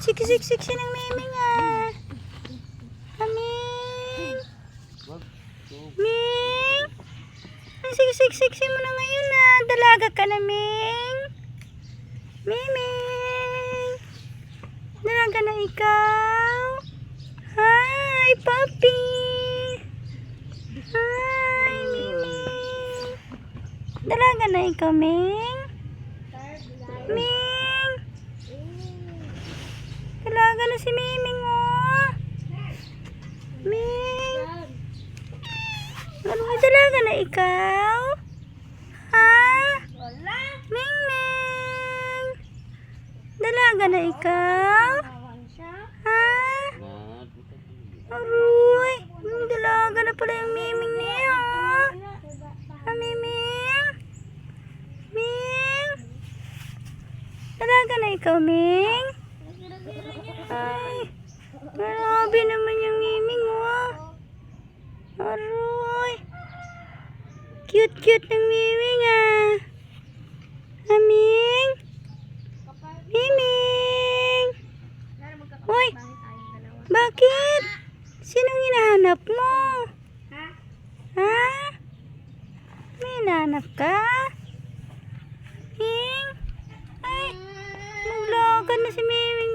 Siksi-siksi ng miming ah. Aming. Ming. Ang siksi-siksi mo na ngayon ah. Dalaga ka na, Ming. Miming. Dalaga na ikaw. Hi, puppy. Hi, Miming. Dalaga na ikaw, Ming. Ming. Dalaga na si Miming, oh. Ming. Ano dalaga na ikaw? Ha? Ming Ming. Dalaga na ikaw? Ha? Aroy. Dalaga na pala yung Miming niya. oh. Ha, Miming? Ming? Dalaga na ikaw, Ming? Ay, grabe naman yung Miming, oh. Aroy. Cute-cute ng Miming, ah. Aming? Miming? Uy, bakit? Sinong hinahanap mo? Ha? Ha? May hinahanap ka? Ming? Ay, maglagan na si Miming.